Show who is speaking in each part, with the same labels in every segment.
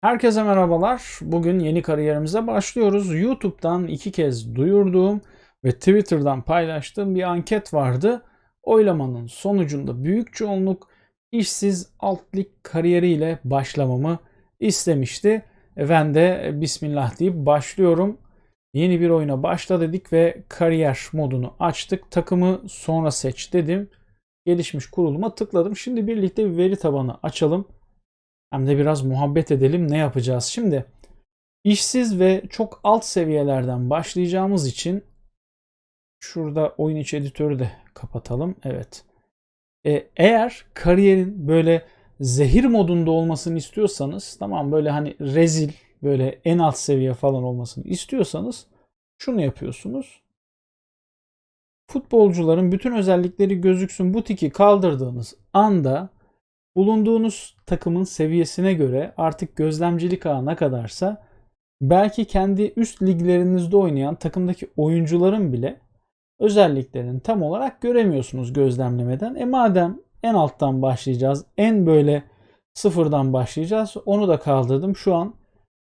Speaker 1: Herkese merhabalar. Bugün yeni kariyerimize başlıyoruz. YouTube'dan iki kez duyurduğum ve Twitter'dan paylaştığım bir anket vardı. Oylamanın sonucunda büyük çoğunluk işsiz alt kariyeriyle başlamamı istemişti. E, Ben de Bismillah deyip başlıyorum. Yeni bir oyuna başla dedik ve kariyer modunu açtık. Takımı sonra seç dedim. Gelişmiş kuruluma tıkladım. Şimdi birlikte bir veri tabanı açalım. Hem de biraz muhabbet edelim ne yapacağız. Şimdi işsiz ve çok alt seviyelerden başlayacağımız için şurada oyun içi editörü de kapatalım. Evet. E, eğer kariyerin böyle zehir modunda olmasını istiyorsanız tamam böyle hani rezil böyle en alt seviye falan olmasını istiyorsanız şunu yapıyorsunuz. Futbolcuların bütün özellikleri gözüksün bu tiki kaldırdığınız anda bulunduğunuz takımın seviyesine göre artık gözlemcilik ağına kadarsa belki kendi üst liglerinizde oynayan takımdaki oyuncuların bile özelliklerini tam olarak göremiyorsunuz gözlemlemeden. E madem en alttan başlayacağız, en böyle sıfırdan başlayacağız. Onu da kaldırdım. Şu an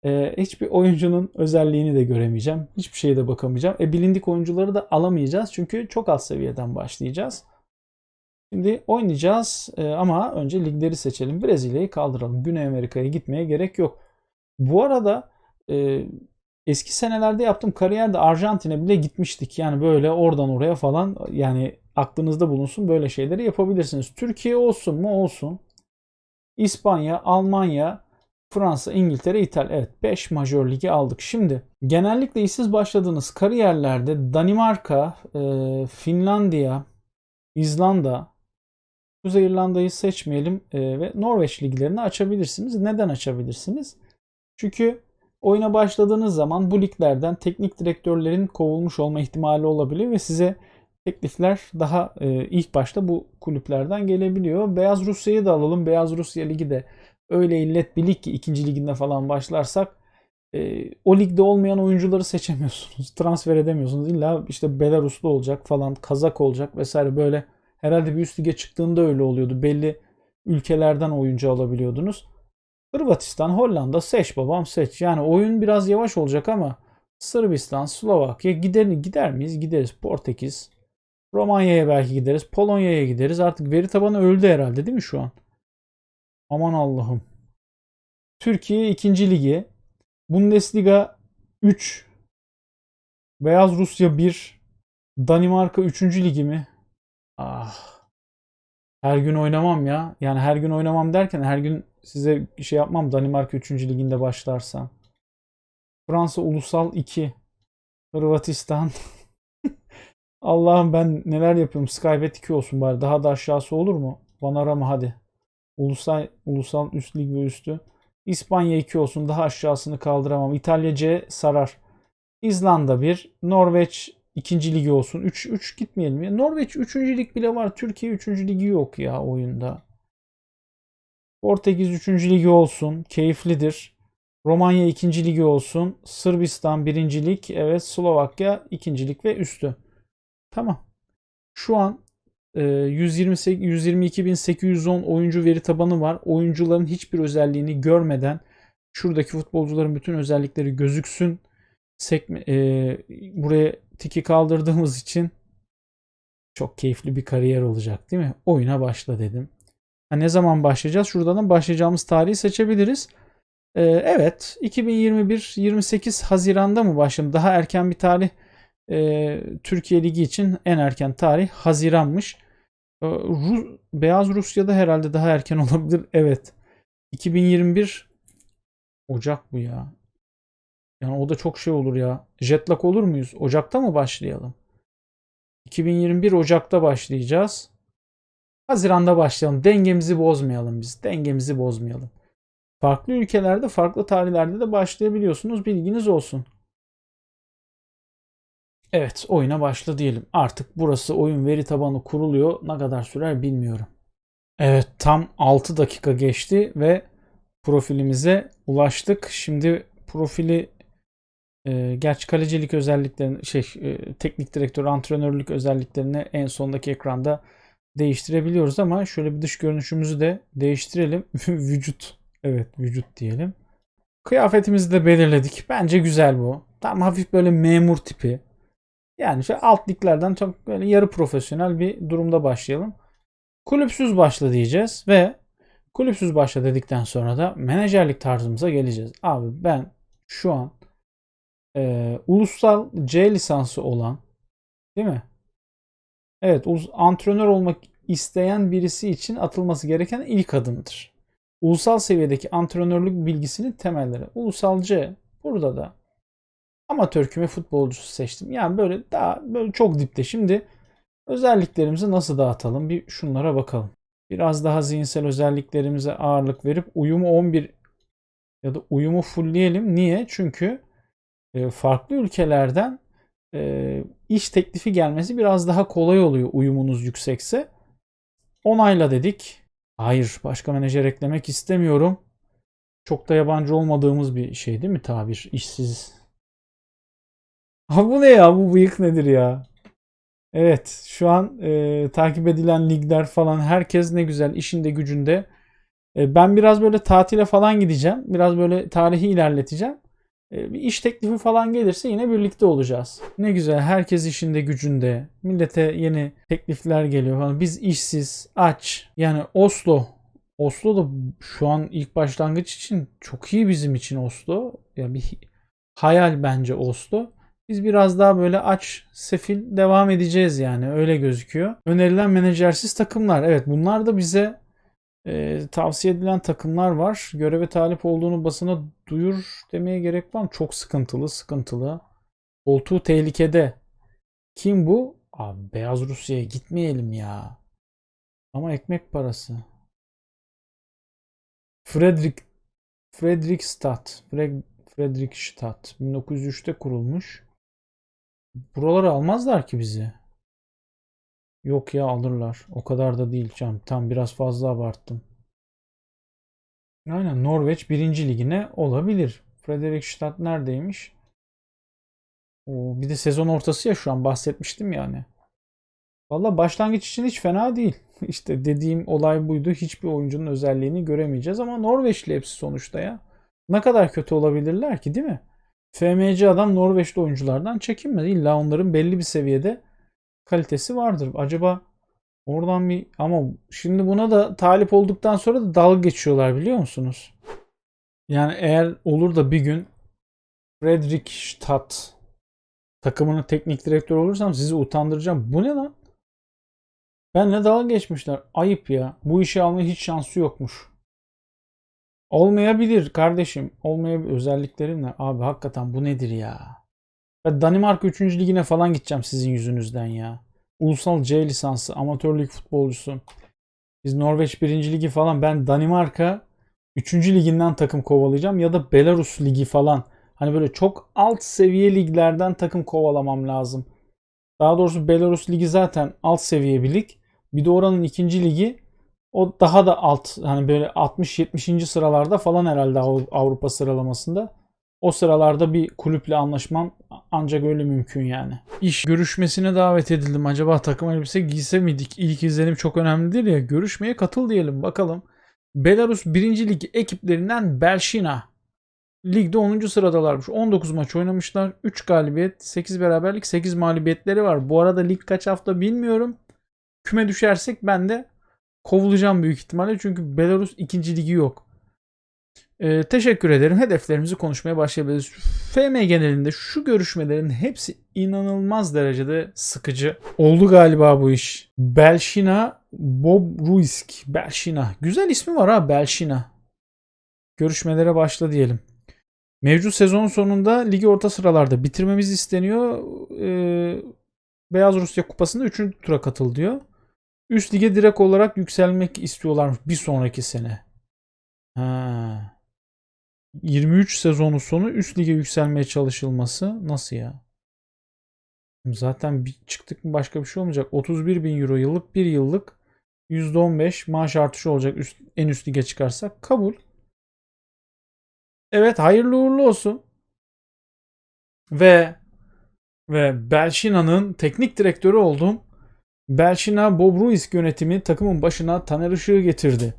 Speaker 1: e, hiçbir oyuncunun özelliğini de göremeyeceğim. Hiçbir şeye de bakamayacağım. E bilindik oyuncuları da alamayacağız. Çünkü çok alt seviyeden başlayacağız. Şimdi oynayacağız e, ama önce ligleri seçelim. Brezilya'yı kaldıralım. Güney Amerika'ya gitmeye gerek yok. Bu arada e, eski senelerde yaptığım kariyerde Arjantin'e bile gitmiştik. Yani böyle oradan oraya falan yani aklınızda bulunsun böyle şeyleri yapabilirsiniz. Türkiye olsun mu olsun. İspanya, Almanya, Fransa, İngiltere, İtalya. Evet 5 majör ligi aldık. Şimdi genellikle işsiz başladığınız kariyerlerde Danimarka, e, Finlandiya, İzlanda, Kuzey İrlanda'yı seçmeyelim e, ve Norveç liglerini açabilirsiniz. Neden açabilirsiniz? Çünkü oyuna başladığınız zaman bu liglerden teknik direktörlerin kovulmuş olma ihtimali olabiliyor ve size teklifler daha e, ilk başta bu kulüplerden gelebiliyor. Beyaz Rusya'yı da alalım. Beyaz Rusya ligi de öyle illet bir lig ki ikinci liginde falan başlarsak e, o ligde olmayan oyuncuları seçemiyorsunuz. Transfer edemiyorsunuz. İlla işte Belaruslu olacak falan, Kazak olacak vesaire böyle Herhalde bir üst lige çıktığında öyle oluyordu. Belli ülkelerden oyuncu alabiliyordunuz. Hırvatistan, Hollanda seç babam seç. Yani oyun biraz yavaş olacak ama Sırbistan, Slovakya gider, gider miyiz? Gideriz. Portekiz, Romanya'ya belki gideriz. Polonya'ya gideriz. Artık veri tabanı öldü herhalde değil mi şu an? Aman Allah'ım. Türkiye 2. ligi. Bundesliga 3. Beyaz Rusya 1. Danimarka 3. ligi mi? Ah. Her gün oynamam ya. Yani her gün oynamam derken her gün size şey yapmam Danimarka 3. liginde başlarsa. Fransa Ulusal 2. Hırvatistan. Allah'ım ben neler yapıyorum. Skybet 2 olsun bari. Daha da aşağısı olur mu? Bana arama hadi. Ulusal, ulusal üst lig ve üstü. İspanya 2 olsun. Daha aşağısını kaldıramam. İtalya C sarar. İzlanda 1. Norveç ikinci ligi olsun. 3 3 gitmeyelim ya. Norveç 3. lig bile var. Türkiye 3. ligi yok ya oyunda. Portekiz 3. ligi olsun. Keyiflidir. Romanya 2. ligi olsun. Sırbistan 1. lig. Evet Slovakya 2. lig ve üstü. Tamam. Şu an 128 122.810 oyuncu veri tabanı var. Oyuncuların hiçbir özelliğini görmeden şuradaki futbolcuların bütün özellikleri gözüksün. Sekme, e, buraya tiki kaldırdığımız için çok keyifli bir kariyer olacak değil mi? Oyuna başla dedim. Ha, ne zaman başlayacağız? Şuradan başlayacağımız tarihi seçebiliriz. Ee, evet 2021 28 Haziran'da mı başladım? Daha erken bir tarih e, Türkiye Ligi için en erken tarih Haziran'mış. Ee, Ru- Beyaz Rusya'da herhalde daha erken olabilir. Evet. 2021 Ocak bu ya. Yani o da çok şey olur ya. Jetlag olur muyuz? Ocak'ta mı başlayalım? 2021 Ocak'ta başlayacağız. Haziran'da başlayalım. Dengemizi bozmayalım biz. Dengemizi bozmayalım. Farklı ülkelerde, farklı tarihlerde de başlayabiliyorsunuz. Bilginiz olsun. Evet, oyuna başla diyelim. Artık burası oyun veri tabanı kuruluyor. Ne kadar sürer bilmiyorum. Evet, tam 6 dakika geçti ve profilimize ulaştık. Şimdi profili e, gerçi kalecilik özelliklerini şey e, teknik direktör antrenörlük özelliklerini en sondaki ekranda değiştirebiliyoruz ama şöyle bir dış görünüşümüzü de değiştirelim. vücut evet vücut diyelim. Kıyafetimizi de belirledik. Bence güzel bu. Tam hafif böyle memur tipi. Yani şu alt liglerden çok böyle yarı profesyonel bir durumda başlayalım. Kulüpsüz başla diyeceğiz ve kulüpsüz başla dedikten sonra da menajerlik tarzımıza geleceğiz. Abi ben şu an e, ulusal C lisansı olan değil mi? Evet, antrenör olmak isteyen birisi için atılması gereken ilk adımdır. Ulusal seviyedeki antrenörlük bilgisinin temelleri. Ulusal C. Burada da amatör küme futbolcusu seçtim. Yani böyle daha böyle çok dipte. Şimdi özelliklerimizi nasıl dağıtalım? Bir şunlara bakalım. Biraz daha zihinsel özelliklerimize ağırlık verip uyumu 11 ya da uyumu fullleyelim. Niye? Çünkü e, farklı ülkelerden e, iş teklifi gelmesi biraz daha kolay oluyor uyumunuz yüksekse. Onayla dedik. Hayır, başka menajer eklemek istemiyorum. Çok da yabancı olmadığımız bir şey değil mi tabir? İşsiz. Ha bu ne ya? Bu bıyık nedir ya? Evet, şu an e, takip edilen ligler falan herkes ne güzel işinde gücünde. E, ben biraz böyle tatile falan gideceğim. Biraz böyle tarihi ilerleteceğim. E, bir iş teklifi falan gelirse yine birlikte olacağız. Ne güzel herkes işinde gücünde. Millete yeni teklifler geliyor falan. Biz işsiz, aç. Yani Oslo. Oslo da şu an ilk başlangıç için çok iyi bizim için Oslo. Ya bir hayal bence Oslo. Biz biraz daha böyle aç, sefil devam edeceğiz yani öyle gözüküyor. Önerilen menajersiz takımlar. Evet bunlar da bize e, tavsiye edilen takımlar var. Göreve talip olduğunu basına duyur demeye gerek var mı? Çok sıkıntılı, sıkıntılı. Koltuğu tehlikede. Kim bu? Abi Beyaz Rusya'ya gitmeyelim ya. Ama ekmek parası. Fredrik Fredrikstad. Fred, Fredrikstad. 1903'te kurulmuş. Buraları almazlar ki bizi. Yok ya alırlar. O kadar da değil canım. Tam biraz fazla abarttım. Aynen Norveç 1. ligine olabilir. Fredrikstad neredeymiş? Oo, bir de sezon ortası ya şu an bahsetmiştim yani. Valla başlangıç için hiç fena değil. İşte dediğim olay buydu. Hiçbir oyuncunun özelliğini göremeyeceğiz ama Norveçli hepsi sonuçta ya. Ne kadar kötü olabilirler ki değil mi? FMC adam Norveçli oyunculardan çekinmez. İlla onların belli bir seviyede kalitesi vardır. Acaba oradan bir ama şimdi buna da talip olduktan sonra da dalga geçiyorlar biliyor musunuz? Yani eğer olur da bir gün Fredrikstad takımının teknik direktörü olursam sizi utandıracağım. Bu ne lan? Benle dalga geçmişler. Ayıp ya. Bu işi almaya hiç şansı yokmuş. Olmayabilir kardeşim. Olmayabilir. Özelliklerim ne? Abi hakikaten bu nedir ya? Ben Danimarka 3. ligine falan gideceğim sizin yüzünüzden ya. Ulusal C lisansı, amatör lig futbolcusu. Biz Norveç 1. ligi falan. Ben Danimarka 3. liginden takım kovalayacağım ya da Belarus ligi falan. Hani böyle çok alt seviye liglerden takım kovalamam lazım. Daha doğrusu Belarus ligi zaten alt seviye bir lig. Bir de oranın ikinci ligi o daha da alt hani böyle 60-70. sıralarda falan herhalde Av- Avrupa sıralamasında. O sıralarda bir kulüple anlaşmam ancak öyle mümkün yani. İş görüşmesine davet edildim. Acaba takım elbise giyse miydik? İlk izlenim çok önemlidir ya. Görüşmeye katıl diyelim bakalım. Belarus 1. Lig ekiplerinden Belşina. Ligde 10. sıradalarmış. 19 maç oynamışlar. 3 galibiyet, 8 beraberlik, 8 mağlubiyetleri var. Bu arada lig kaç hafta bilmiyorum. Küme düşersek ben de kovulacağım büyük ihtimalle. Çünkü Belarus 2. ligi yok. Ee, teşekkür ederim. Hedeflerimizi konuşmaya başlayabiliriz. FM genelinde şu görüşmelerin hepsi inanılmaz derecede sıkıcı. Oldu galiba bu iş. Belşina Bobruisk. Belşina. Güzel ismi var ha Belşina. Görüşmelere başla diyelim. Mevcut sezon sonunda ligi orta sıralarda bitirmemiz isteniyor. Ee, Beyaz Rusya Kupası'nda 3. tura katıl diyor. Üst lige direkt olarak yükselmek istiyorlar bir sonraki sene. Ha. 23 sezonu sonu üst lige yükselmeye çalışılması nasıl ya? Zaten bir çıktık mı başka bir şey olmayacak. 31 bin euro yıllık bir yıllık %15 maaş artışı olacak üst, en üst lige çıkarsak kabul. Evet hayırlı uğurlu olsun. Ve ve Belşina'nın teknik direktörü oldum. Belşina Bobruisk yönetimi takımın başına Taner Işık'ı getirdi.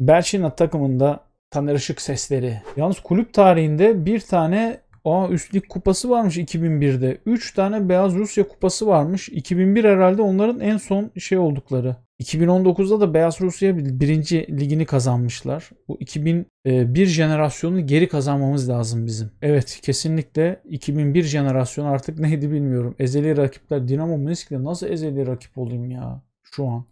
Speaker 1: Belşina takımında Taner Işık sesleri. Yalnız kulüp tarihinde bir tane Aa üst lig kupası varmış 2001'de. 3 tane Beyaz Rusya kupası varmış. 2001 herhalde onların en son şey oldukları. 2019'da da Beyaz Rusya birinci ligini kazanmışlar. Bu 2001 jenerasyonu geri kazanmamız lazım bizim. Evet kesinlikle 2001 jenerasyonu artık neydi bilmiyorum. Ezeli rakipler Dinamo Minsk'le nasıl ezeli rakip olayım ya şu an.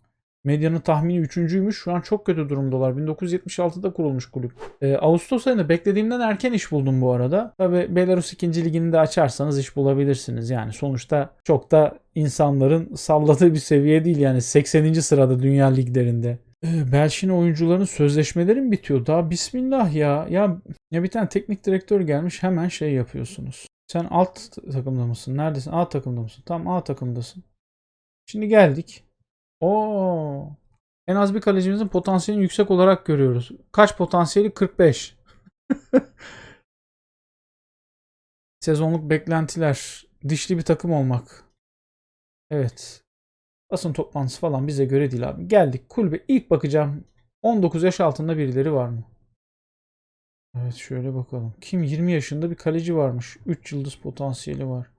Speaker 1: Medyanın tahmini üçüncüymüş. Şu an çok kötü durumdalar. 1976'da kurulmuş kulüp. Ee, Ağustos ayında beklediğimden erken iş buldum bu arada. Tabi Belarus 2. ligini de açarsanız iş bulabilirsiniz. Yani sonuçta çok da insanların salladığı bir seviye değil. Yani 80. sırada dünya liglerinde. Ee, Belçin oyuncuların sözleşmeleri mi bitiyor? Daha bismillah ya. Ya, ya bir tane teknik direktör gelmiş hemen şey yapıyorsunuz. Sen alt takımda mısın? Neredesin? A takımda mısın? Tam A takımdasın. Şimdi geldik. Oo. En az bir kalecimizin potansiyelini yüksek olarak görüyoruz. Kaç potansiyeli? 45. Sezonluk beklentiler. Dişli bir takım olmak. Evet. Basın toplantısı falan bize göre değil abi. Geldik kulübe. İlk bakacağım. 19 yaş altında birileri var mı? Evet şöyle bakalım. Kim 20 yaşında bir kaleci varmış. 3 yıldız potansiyeli var.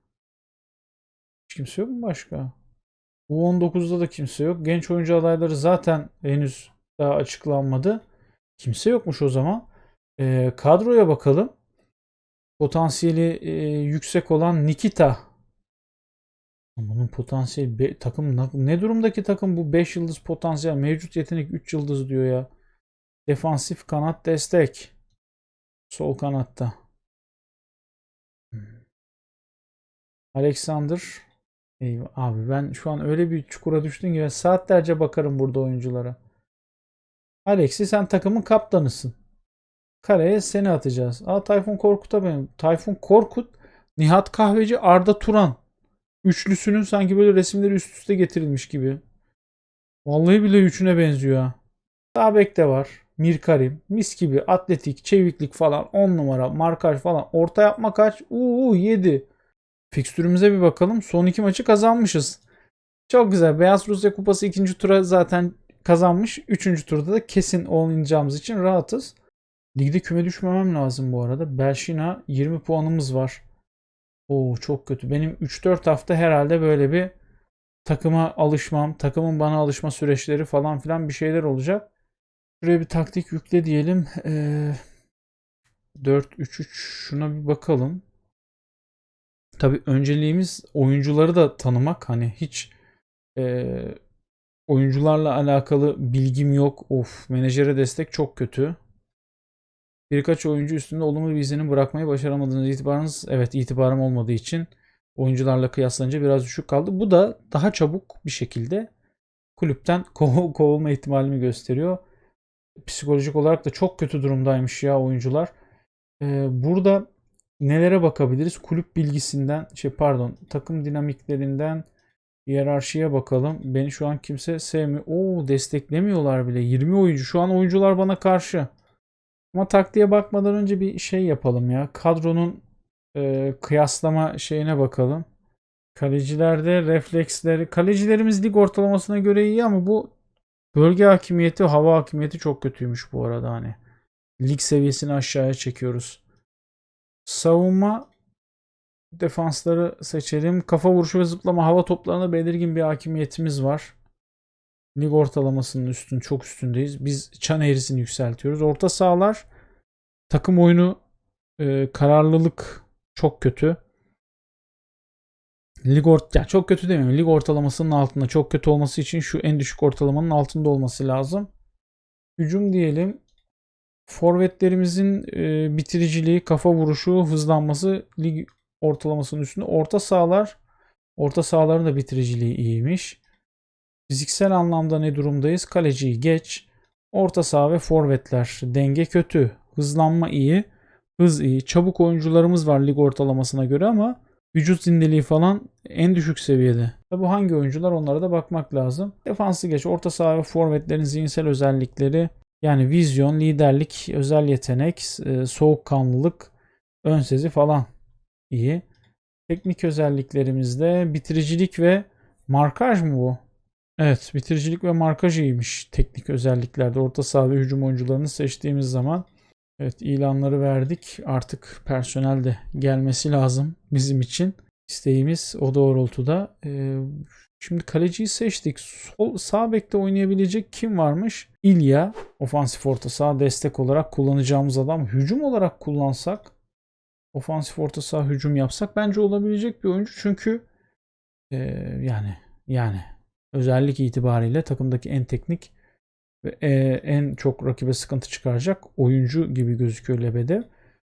Speaker 1: Hiç kimse yok mu başka? U19'da da kimse yok. Genç oyuncu adayları zaten henüz daha açıklanmadı. Kimse yokmuş o zaman. E, kadroya bakalım. Potansiyeli e, yüksek olan Nikita. Bunun potansiyeli be, takım ne durumdaki takım bu 5 yıldız potansiyel mevcut yetenek 3 yıldız diyor ya. Defansif kanat destek. Sol kanatta. Hmm. Alexander Eyvah, abi ben şu an öyle bir çukura düştüm ki saatlerce bakarım burada oyunculara. Alexi sen takımın kaptanısın. Kareye seni atacağız. Aa Tayfun Korkut'a benim. Tayfun Korkut, Nihat Kahveci, Arda Turan. Üçlüsünün sanki böyle resimleri üst üste getirilmiş gibi. Vallahi bile üçüne benziyor ha. Sağ de var. Mirkarim. Mis gibi atletik, çeviklik falan 10 numara, markaj falan. Orta yapma kaç? Uuu 7. Fikstürümüze bir bakalım. Son iki maçı kazanmışız. Çok güzel. Beyaz Rusya Kupası ikinci tura zaten kazanmış. Üçüncü turda da kesin oynayacağımız için rahatız. Ligde küme düşmemem lazım bu arada. Belşina 20 puanımız var. Oo çok kötü. Benim 3-4 hafta herhalde böyle bir takıma alışmam, takımın bana alışma süreçleri falan filan bir şeyler olacak. Şuraya bir taktik yükle diyelim. Ee, 4-3-3 şuna bir bakalım. Tabii önceliğimiz oyuncuları da tanımak. Hani hiç e, oyuncularla alakalı bilgim yok. Of menajere destek çok kötü. Birkaç oyuncu üstünde olumlu bir izlenim bırakmayı başaramadığınız itibarınız evet itibarım olmadığı için oyuncularla kıyaslanınca biraz düşük kaldı. Bu da daha çabuk bir şekilde kulüpten kov kovulma ihtimalimi gösteriyor. Psikolojik olarak da çok kötü durumdaymış ya oyuncular. Ee, burada nelere bakabiliriz? Kulüp bilgisinden, şey pardon, takım dinamiklerinden hiyerarşiye bakalım. Beni şu an kimse sevmiyor. Oo desteklemiyorlar bile. 20 oyuncu. Şu an oyuncular bana karşı. Ama taktiğe bakmadan önce bir şey yapalım ya. Kadronun e, kıyaslama şeyine bakalım. Kalecilerde refleksleri. Kalecilerimiz lig ortalamasına göre iyi ama bu bölge hakimiyeti, hava hakimiyeti çok kötüymüş bu arada hani. Lig seviyesini aşağıya çekiyoruz. Savunma defansları seçelim. Kafa vuruşu ve zıplama hava toplarında belirgin bir hakimiyetimiz var. Lig ortalamasının üstün, çok üstündeyiz. Biz çan eğrisini yükseltiyoruz. Orta sahalar takım oyunu e, kararlılık çok kötü. Lig ort yani çok kötü demiyorum. Lig ortalamasının altında çok kötü olması için şu en düşük ortalamanın altında olması lazım. Hücum diyelim. Forvetlerimizin e, bitiriciliği, kafa vuruşu, hızlanması lig ortalamasının üstünde. Orta sahalar, orta sahaların da bitiriciliği iyiymiş. Fiziksel anlamda ne durumdayız? Kaleciyi geç. Orta saha ve forvetler denge kötü. Hızlanma iyi. Hız iyi. Çabuk oyuncularımız var lig ortalamasına göre ama vücut zindeliği falan en düşük seviyede. Tabi hangi oyuncular onlara da bakmak lazım. Defansı geç. Orta saha ve forvetlerin zihinsel özellikleri yani vizyon, liderlik, özel yetenek, e, soğukkanlılık, ön sezi falan iyi. Teknik özelliklerimizde bitiricilik ve markaj mı bu? Evet, bitiricilik ve markaj iyiymiş teknik özelliklerde. Orta saha ve hücum oyuncularını seçtiğimiz zaman Evet ilanları verdik. Artık personel de gelmesi lazım bizim için. İsteğimiz o doğrultuda. Ee, şimdi kaleciyi seçtik. Sol, sağ bekte oynayabilecek kim varmış? İlya. Ofansif orta saha destek olarak kullanacağımız adam. Hücum olarak kullansak ofansif orta saha hücum yapsak bence olabilecek bir oyuncu. Çünkü e, yani yani özellik itibariyle takımdaki en teknik ve e, en çok rakibe sıkıntı çıkaracak oyuncu gibi gözüküyor Lebedev.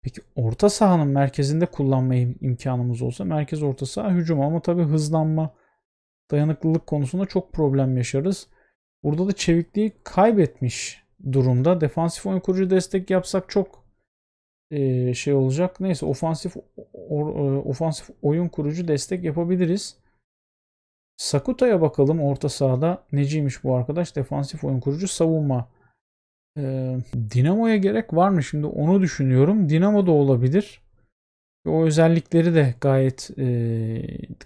Speaker 1: Peki orta sahanın merkezinde kullanma im- imkanımız olsa merkez orta saha hücum ama tabii hızlanma dayanıklılık konusunda çok problem yaşarız. Burada da çevikliği kaybetmiş durumda. Defansif oyun kurucu destek yapsak çok e, şey olacak. Neyse ofansif or- e, ofansif oyun kurucu destek yapabiliriz. Sakuta'ya bakalım orta sahada. Neciymiş bu arkadaş? Defansif oyun kurucu savunma. Ee, Dinamo'ya gerek var mı şimdi onu düşünüyorum. Dinamo da olabilir. O özellikleri de gayet e,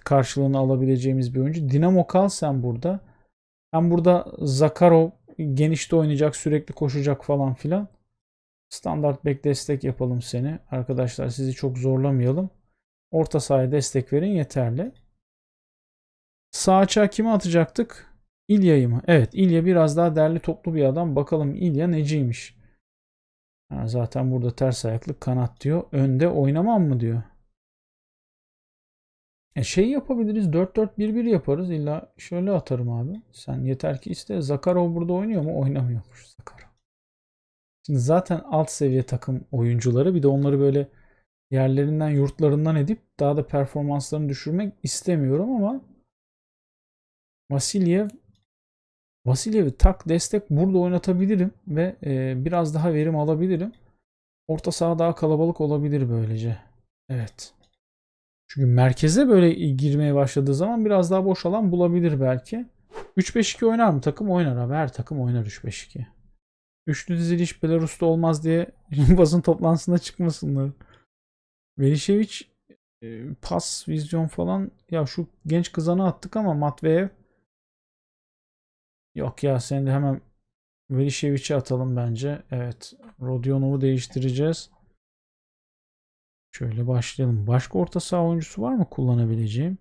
Speaker 1: karşılığını alabileceğimiz bir oyuncu. Dinamo kal sen burada. Hem burada Zakarov genişte oynayacak, sürekli koşacak falan filan. Standart bek destek yapalım seni. Arkadaşlar sizi çok zorlamayalım. Orta sahaya destek verin yeterli. Sağ açığa kimi atacaktık? İlya'yı mı? Evet İlya biraz daha derli toplu bir adam. Bakalım İlya neciymiş? Ha, zaten burada ters ayaklı kanat diyor. Önde oynamam mı diyor. E şey yapabiliriz. 4-4-1-1 yaparız. İlla şöyle atarım abi. Sen yeter ki iste. Zakarov burada oynuyor mu? Oynamıyormuş Zakarov. Şimdi zaten alt seviye takım oyuncuları bir de onları böyle yerlerinden yurtlarından edip daha da performanslarını düşürmek istemiyorum ama Vasilyev Vasilyev'i tak destek burada oynatabilirim ve e, biraz daha verim alabilirim. Orta saha daha kalabalık olabilir böylece. Evet. Çünkü merkeze böyle girmeye başladığı zaman biraz daha boş alan bulabilir belki. 3-5-2 oynar mı takım? Oynar abi. Her takım oynar 3-5-2. Üçlü diziliş Belarus'ta olmaz diye basın toplantısında çıkmasınlar. Velişevic e, pas, vizyon falan. Ya şu genç kızanı attık ama Matveyev Yok ya sen de hemen Velişevic'i atalım bence. Evet. Rodionov'u değiştireceğiz. Şöyle başlayalım. Başka orta saha oyuncusu var mı kullanabileceğim?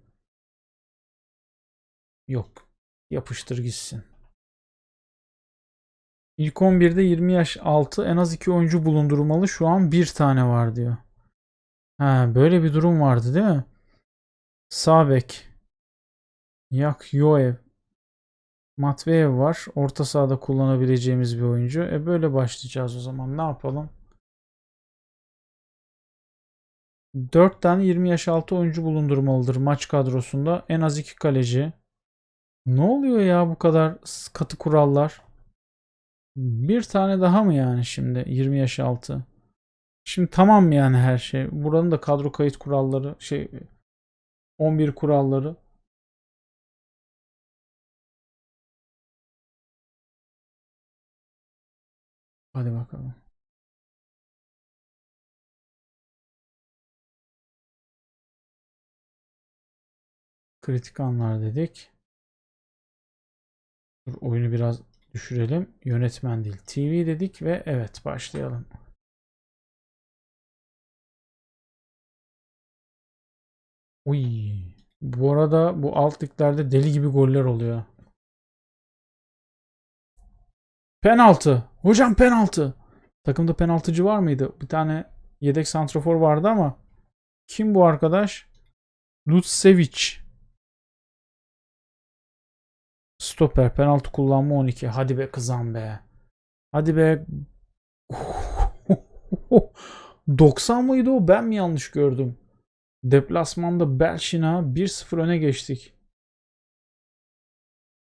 Speaker 1: Yok. Yapıştır gitsin. İlk 11'de 20 yaş altı en az 2 oyuncu bulundurmalı. Şu an bir tane var diyor. Ha, böyle bir durum vardı değil mi? Sağ bek. Yak Yoev. Matveyev var. Orta sahada kullanabileceğimiz bir oyuncu. E böyle başlayacağız o zaman. Ne yapalım? 4 tane 20 yaş altı oyuncu bulundurmalıdır maç kadrosunda. En az 2 kaleci. Ne oluyor ya bu kadar katı kurallar? Bir tane daha mı yani şimdi 20 yaş altı? Şimdi tamam mı yani her şey? Buranın da kadro kayıt kuralları şey 11 kuralları. Hadi bakalım. Kritik anlar dedik. Dur, oyunu biraz düşürelim. Yönetmen değil. TV dedik ve evet başlayalım. Uy. Bu arada bu alt liglerde deli gibi goller oluyor. Penaltı. Hocam penaltı. Takımda penaltıcı var mıydı? Bir tane yedek santrafor vardı ama kim bu arkadaş? Lutsevic. Stoper penaltı kullanma 12. Hadi be kızan be. Hadi be. 90 mıydı o? Ben mi yanlış gördüm? Deplasmanda Belşin'a 1-0 öne geçtik.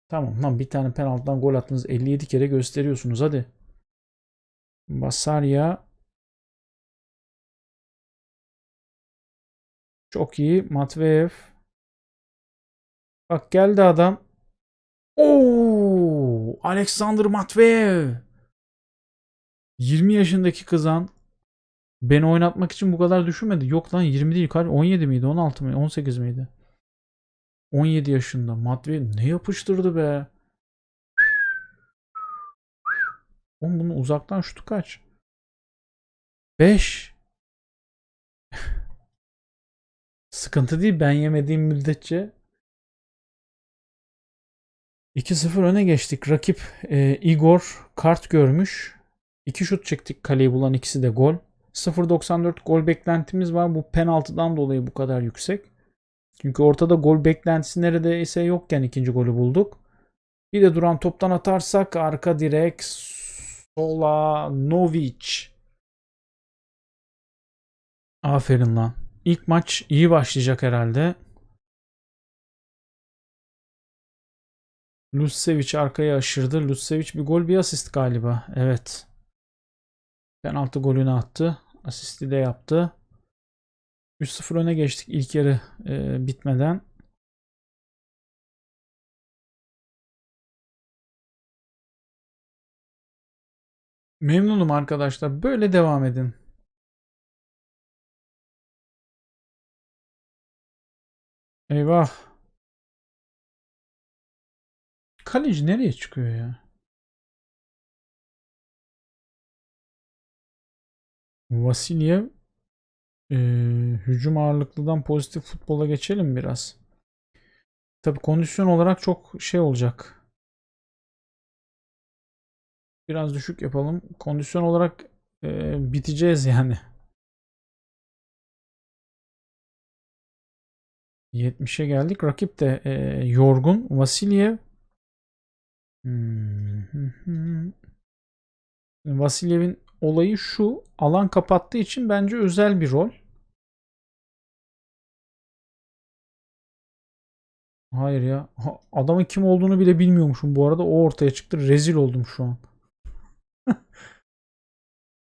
Speaker 1: Tamam lan bir tane penaltıdan gol attınız. 57 kere gösteriyorsunuz hadi. Basarya. Çok iyi. Matveyev. Bak geldi adam. Oo! Alexander Matveyev. 20 yaşındaki kızan beni oynatmak için bu kadar düşünmedi. Yok lan 20 değil. 17 miydi? 16 mıydı? 18 miydi? 17 yaşında. Matveyev ne yapıştırdı be? Oğlum bunun uzaktan şutu kaç? 5 Sıkıntı değil ben yemediğim müddetçe 2-0 öne geçtik. Rakip e, Igor kart görmüş. 2 şut çektik kaleyi bulan ikisi de gol. 0.94 gol beklentimiz var. Bu penaltıdan dolayı bu kadar yüksek. Çünkü ortada gol beklentisi neredeyse yokken ikinci golü bulduk. Bir de duran toptan atarsak arka direk Solanovic. Aferin lan. İlk maç iyi başlayacak herhalde. Lucevic arkaya aşırdı. Lucevic bir gol bir asist galiba. Evet. Penaltı golünü attı. Asisti de yaptı. 3-0 öne geçtik ilk yarı e, bitmeden. Memnunum arkadaşlar. Böyle devam edin. Eyvah. Kaleci nereye çıkıyor ya? Vasilyev e, hücum ağırlıklıdan pozitif futbola geçelim biraz. Tabi kondisyon olarak çok şey olacak. Biraz düşük yapalım. Kondisyon olarak e, biteceğiz yani. 70'e geldik. Rakip de e, yorgun. Vasilyev hmm. Vasilyev'in olayı şu. Alan kapattığı için bence özel bir rol. Hayır ya. Adamın kim olduğunu bile bilmiyormuşum bu arada. O ortaya çıktı. Rezil oldum şu an.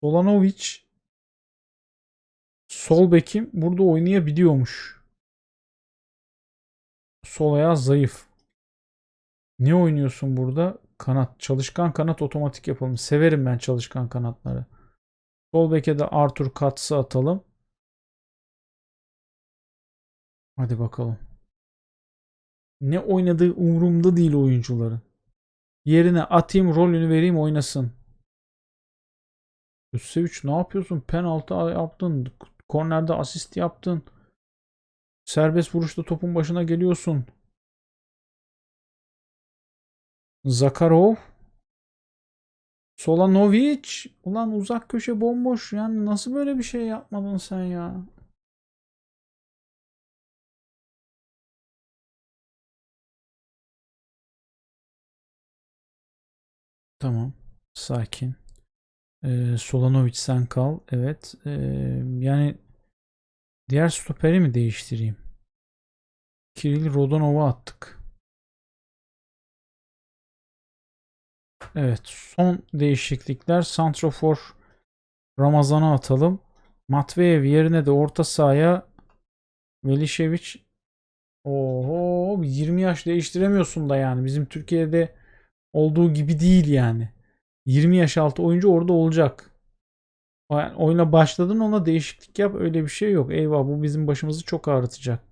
Speaker 1: Solanovic sol bekim burada oynayabiliyormuş. Sol ayağı zayıf. Ne oynuyorsun burada? Kanat. Çalışkan kanat otomatik yapalım. Severim ben çalışkan kanatları. Sol beke de Arthur Katz'ı atalım. Hadi bakalım. Ne oynadığı umurumda değil oyuncuların. Yerine atayım rolünü vereyim oynasın. Üstevic ne yapıyorsun? Penaltı yaptın. Kornerde asist yaptın. Serbest vuruşta topun başına geliyorsun. Zakarov. Solanovic. Ulan uzak köşe bomboş. Yani nasıl böyle bir şey yapmadın sen ya? Tamam. Sakin. Ee, Solanovic sen kal. Evet. Ee, yani diğer stoperi mi değiştireyim? Kiril Rodonov'a attık. Evet. Son değişiklikler. Santrofor Ramazan'a atalım. Matveyev yerine de orta sahaya Velişeviç Oho 20 yaş değiştiremiyorsun da yani. Bizim Türkiye'de olduğu gibi değil yani. 20 yaş altı oyuncu orada olacak. Yani oyuna başladın ona değişiklik yap öyle bir şey yok. Eyvah bu bizim başımızı çok ağrıtacak.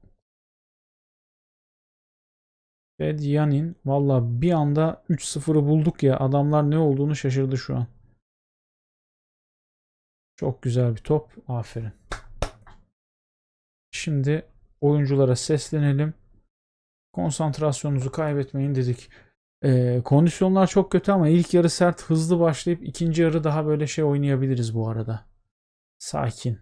Speaker 1: Fed Yanin valla bir anda 3-0'ı bulduk ya adamlar ne olduğunu şaşırdı şu an. Çok güzel bir top. Aferin. Şimdi oyunculara seslenelim. Konsantrasyonunuzu kaybetmeyin dedik. Ee, kondisyonlar çok kötü ama ilk yarı sert hızlı başlayıp ikinci yarı daha böyle şey oynayabiliriz bu arada. Sakin.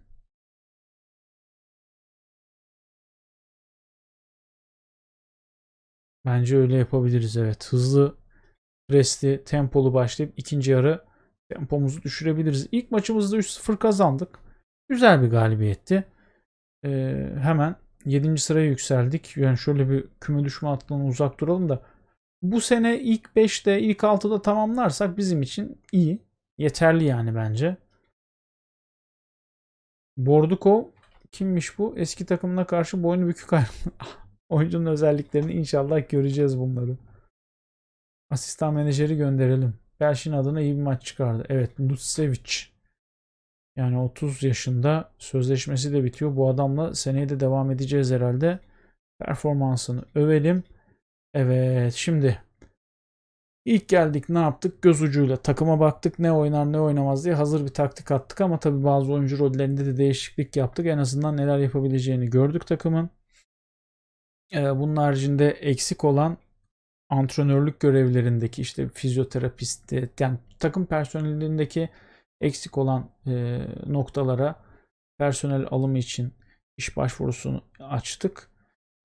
Speaker 1: Bence öyle yapabiliriz evet. Hızlı, presli, tempolu başlayıp ikinci yarı tempomuzu düşürebiliriz. İlk maçımızda 3-0 kazandık. Güzel bir galibiyetti. Ee, hemen 7. sıraya yükseldik. Yani şöyle bir küme düşme hattından uzak duralım da bu sene ilk 5'te, ilk 6'da tamamlarsak bizim için iyi. Yeterli yani bence. Bordukov kimmiş bu? Eski takımına karşı boynu bükük Oyuncunun özelliklerini inşallah göreceğiz bunları. Asistan menajeri gönderelim. Belşin adına iyi bir maç çıkardı. Evet Lucevic. Yani 30 yaşında sözleşmesi de bitiyor. Bu adamla seneye de devam edeceğiz herhalde. Performansını övelim. Evet şimdi İlk geldik ne yaptık? Göz ucuyla takıma baktık ne oynar ne oynamaz diye hazır bir taktik attık ama tabii bazı oyuncu rollerinde de değişiklik yaptık. En azından neler yapabileceğini gördük takımın. Ee, bunun haricinde eksik olan antrenörlük görevlerindeki işte fizyoterapisti yani takım personelindeki eksik olan e, noktalara personel alımı için iş başvurusunu açtık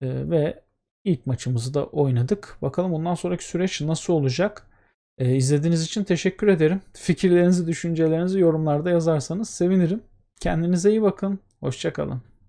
Speaker 1: E, ve ilk maçımızı da oynadık. Bakalım bundan sonraki süreç nasıl olacak? E, izlediğiniz için teşekkür ederim. Fikirlerinizi, düşüncelerinizi yorumlarda yazarsanız sevinirim. Kendinize iyi bakın. Hoşçakalın.